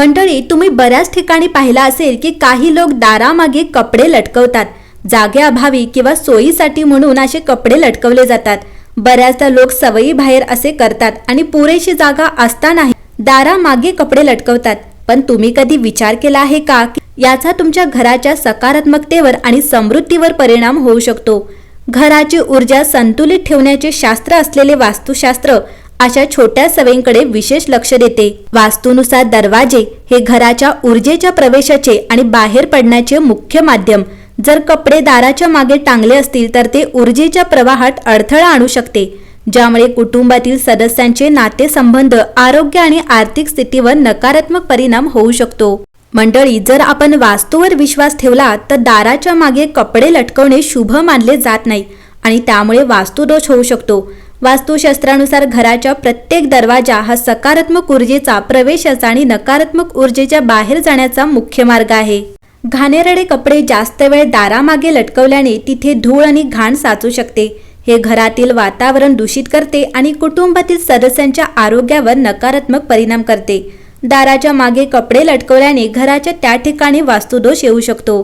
मंडळी तुम्ही बऱ्याच ठिकाणी पाहिला असेल की काही लोक दारामागे कपडे लटकवतात. जागेअभावी किंवा सोयीसाठी म्हणून असे कपडे लटकवले जातात. बऱ्याचदा लोक सवयी बाहेर असे करतात आणि पुरेशी जागा असतानाही दारामागे कपडे लटकवतात. पण तुम्ही कधी विचार केला आहे का की याचा तुमच्या घराच्या सकारात्मकतेवर आणि समृद्धीवर परिणाम होऊ शकतो? घराची ऊर्जा संतुलित ठेवण्याचे शास्त्र असलेले वास्तुशास्त्र अशा छोट्या सवयींकडे विशेष लक्ष देते. वास्तूनुसार दरवाजे हे घराच्या ऊर्जेच्या प्रवेशाचे आणि बाहेर पडण्याचे मुख्य माध्यम. जर कपडे दाराच्या मागे टांगले असतील तर ते ऊर्जेच्या प्रवाहात अडथळा आणू शकते ज्यामुळे कुटुंबातील सदस्यांचे नातेसंबंध आरोग्य आणि आर्थिक स्थितीवर नकारात्मक परिणाम होऊ शकतो. मंडळी जर आपण वास्तूवर विश्वास ठेवला तर दाराच्या मागे कपडे लटकवणे शुभ मानले जात नाही आणि त्यामुळे वास्तुदोष होऊ शकतो. वास्तुशास्त्रानुसार घराच्या प्रत्येक दरवाजा हा सकारात्मक ऊर्जेचा प्रवेशाचा आणि नकारात्मक ऊर्जेच्या बाहेर जाण्याचा मुख्य मार्ग आहे. घाणेरडे कपडे जास्त वेळ दारामागे लटकवल्याने तिथे धूळ आणि घाण साचू शकते. हे घरातील वातावरण दूषित करते आणि कुटुंबातील सदस्यांच्या आरोग्यावर नकारात्मक परिणाम करते. दाराच्या मागे कपडे लटकवल्याने घराच्या त्या ठिकाणी वास्तुदोष येऊ शकतो.